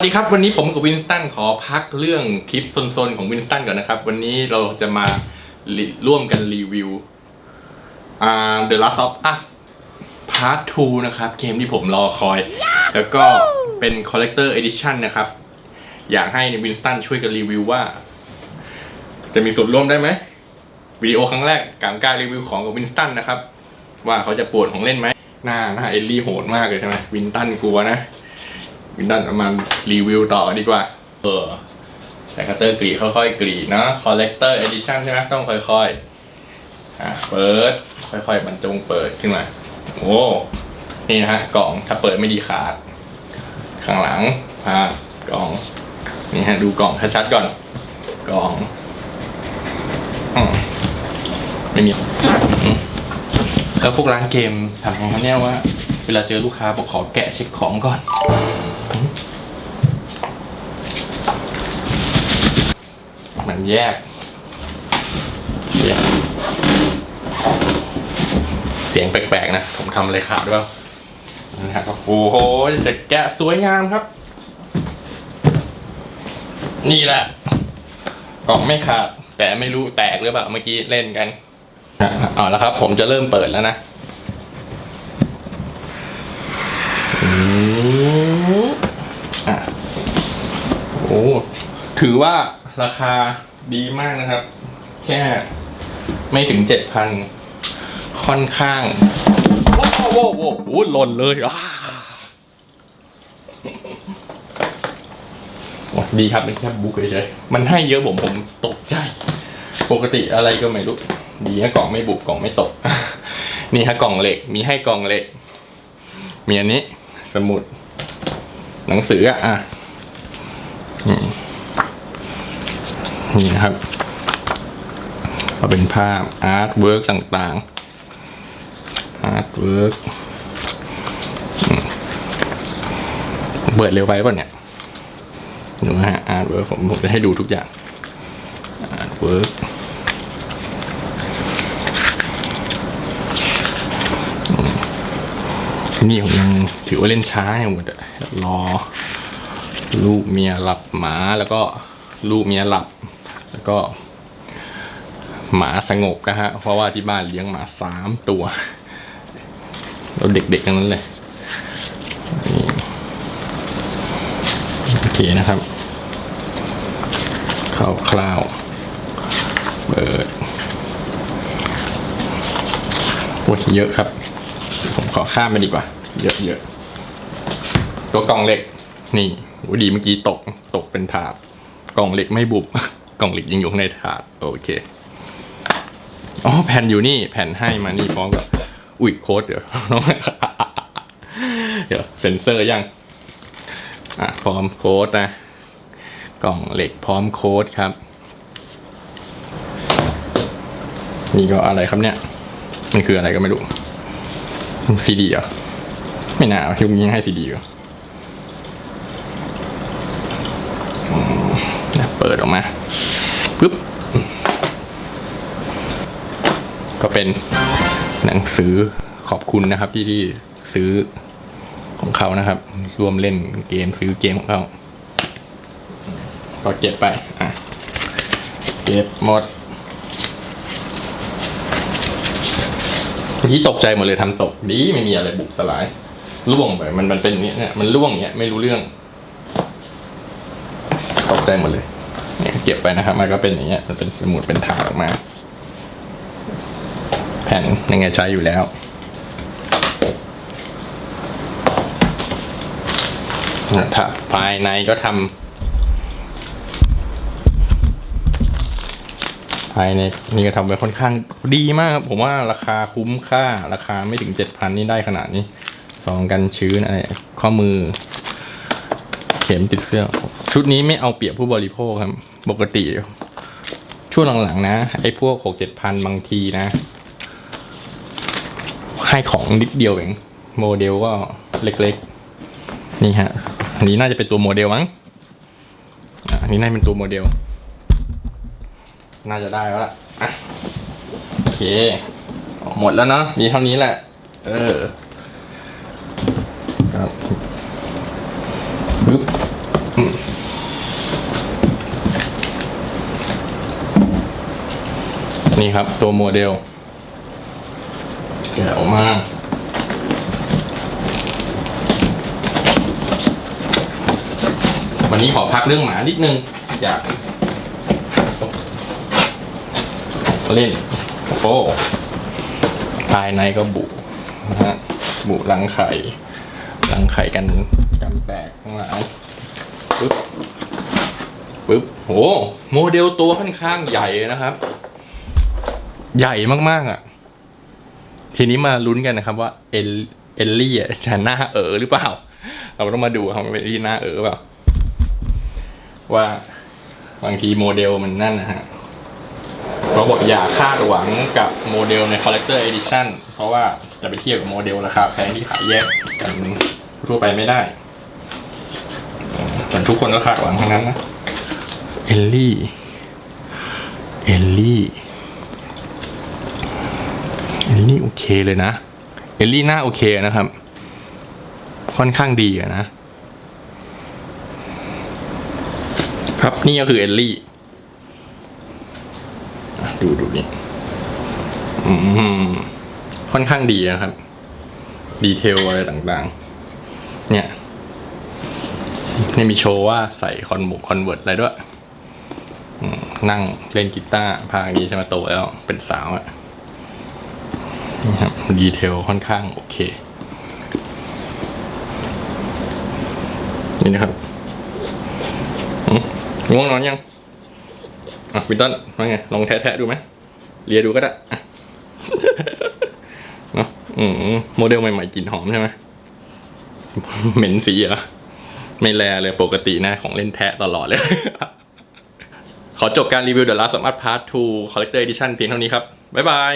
สวัสดีครับวันนี้ผมกับวินสตันขอพักเรื่องคลิปโซนๆของวินสตันก่อนนะครับ วันนี้เราจะมาร่วมกันรีวิว The Last of Us Part 2 นะครับ เกมที่ผมรอคอย แล้วก็เป็น Collector Edition นะครับ อยากให้วินสตันช่วยกันรีวิวว่า จะมีส่วนร่วมได้ไหมวิดีโอครั้งแรกการการรีวิวของกับวินสตันนะครับ ว่าเขาจะปวดของเล่นไหมหน้าหน้าเอลลี่โหดมากเลยใช่ไหมวินตันกลัวนะ วินดันเอามารีวิวต่อดีกว่า เออแต่คัตเตอร์กรีค่อยๆกรีเนาะ collector edition ใช่ไหมต้องค่อยๆอะเปิด ค่อยๆบรรจงเปิดขึ้นมาโอ้นี่นะฮะกล่องถ้าเปิดไม่ดีขาด ข้างหลังอ่ากล่องนี่ฮะดูกล่องชัดๆก่อน กล่องอมไม่มีแล้วพวกร้านเกมทำไงครับเนี่ยว่า เวลาเจอลูกค้าบอกขอแกะเช็คของก่อน มัน แยกแยก เสียงแปลกๆนะ ผมทำอะไรขาดหรือเปล่านะครับโอ้โหจะแกะสวยงามครับ นี่แหละกล่องไม่ขาด แต่ไม่รู้แตกหรือเปล่าเมื่อกี้เล่นกันอะเอาแล้วครับ ผมจะเริ่มเปิดแล้วนะอืมอะโอ้ถือว่า ราคาดีมากนะครับ แค่ไม่ถึงเจ็ดพันค่อนข้างว้าวว้าวว้าวโอ้หล่นเลยอ้าโอ้ดีครับเป็นแค่บุ๊กเฉยๆมันให้เยอะผมผมตกใจ ปกติอะไรก็ไม่รู้ ดีนะกล่องไม่บุบกล่องไม่ตก นี่ฮะกล่องเหล็ก มีให้กล่องเหล็ก มีอันนี้ สมุด หนังสืออะอะอืม นี่นะครับก็เป็นภาพอาร์ตเวิร์กต่างๆอาร์ตเวิร์กเปิดเร็วไปป่ะเนี่ยดูนะฮะอาร์ตเวิร์กผมผมจะให้ดูทุกอย่างอาร์ตเวิร์กนี่ผมยังถือว่าเล่นช้าอยู่หมดอะรอ ลูกเมียหลับหมาแล้วก็ลูกเมียหลับ แล้วก็ หมาสงบนะฮะ เพราะว่าที่บ้านเลี้ยงหมาสามตัวเราเด็กๆกันนั้นเลยโอเคนะครับคคร่าวๆเปิดโอ้ยเยอะครับ ผมขอข้ามไปดีกว่า เยอะเยอะตัวกล่องเหล็ก นี่โอ้ดีเมื่อกี้ตก ตกเป็นถาด กล่องเหล็กไม่บุบ กล่องเหล็กยังอยู่ข้างในถาดโอเคอ๋อแผ่นอยู่นี่แผ่นให้มานี่พร้อมกับอุ้ยโค้ดเดี๋ยวน้องเดี๋ยวเซ็นเซอร์ยังอะพร้อมโค้ดนะ กล่องเหล็กพร้อมโค้ดครับ นี่ก็อะไรครับเนี่ยมันคืออะไรก็ไม่รู้ซีดีเหรอไม่น่ายุคนี้ยังให้ซีดีเหรอมนะเปิดออกมาปึ๊บ ก็เป็นหนังสือขอบคุณนะครับ ที่ที่ซื้อของเขานะครับ รวมเล่นเกมซื้อเกมของเขาก็เก็บไปอะเก็บหมดเมื่อกี้ตกใจหมดเลยทำตกดีไม่มีอะไรบุกสลายล่วงไปมันมันเป็นเนี้ยเนี่ยมันล่วงเนี้ยไม่รู้เรื่อง ตกใจหมดเลยเนี่ยเก็บไปนะครับ มันก็เป็นอย่างเงี้ยมันเป็นสมุดเป็นถาออกมา แผ่นยังไงใช้อยู่แล้วถ้าภายในก็ทำภายในนี่ก็ทำไว้ค่อนข้างดีมากครับ ผมว่าราคาคุ้มค่าราคาไม่ถึงเจ็ดพันนี่ได้ขนาดนี้ซองกันชื้นอะไรข้อมือ เข็มติดเสื้อ ชุดนี้ไม่เอาเปรียบผู้บริโภคครับ ปกติช่วงหลังๆนะ ไอ้พวกหกเจ็ดพันบางทีนะ ให้ของนิดเดียวเองโมเดลก็เล็กๆ นี่ฮะอันนี้น่าจะเป็นตัวโมเดลมั้งอันนี้น่าจะเป็นตัวโมเดล น่าจะได้แล้วล่ะโอเค หมดแล้วเนาะมีเท่านี้แหละ เออครับปึ๊บนี่ครับตัวโมเดล แกะออกวันนี้ขอพักเรื่องหมานิดนึง อยากเล่นโอ้ภายในก็บุนะฮะบุรังไข่รังไข่กันกันแตกทั้งหลายปึ๊บปึ๊บโหโมเดลตัวค่อนข้างใหญ่นะครับ ใหญ่มากๆอะ ทีนี้มาลุ้นกันนะครับว่าเอลเอลลี่อะจะหน้าเอ๋อหรือเปล่า เราต้องมาดูครับว่าเอลลี่หน้าเอ๋อรือเปล่า ว่าบางทีโมเดลมันนั่นนะฮะเขาบอกอย่าคาดหวังกับโมเดลใน Collector Edition เพราะว่าจะไปเทียบกับโมเดลราคาแพงที่ขายแยกกันทั่วไปไม่ได้แต่ทุกคนก็คาดหวังทั้งนั้นนะ เอลลี่ เอลลี่ เอลลี่โอเคเลยนะ เอลลี่หน้าโอเคนะครับ ค่อนข้างดีอะนะ ครับนี่ก็คือเอลลี่ดูดูนี่ค่อนข้างดีนะครับ ดีเทลอะไรต่างๆ เนี่ยนี่มีโชว์ว่าใส่คอนบุกคอนเวิร์ตอะไรด้วยนั่งเล่นกีตาร์พาอย่างนี้ใช่ไหมโตแล้วเป็นสาวอะ นี่ครับดีเทลค่อนข้างโอเค นี่นะครับง่วงนอนยัง อะวินตันว่าไง ลองแทะๆดูไหมเลียดูก็ได้เนอะอืมโมเดลใหม่ๆกลิ่นหอมใช่ไหมเหม็นสีเหรอ ไม่แลเลยปกติน้าของเล่นแทะตลอดเลย ขอจบการรีวิว The Last of Us Part 2 Collector Edition เพียงเท่านี้ครับ บ๊ายบาย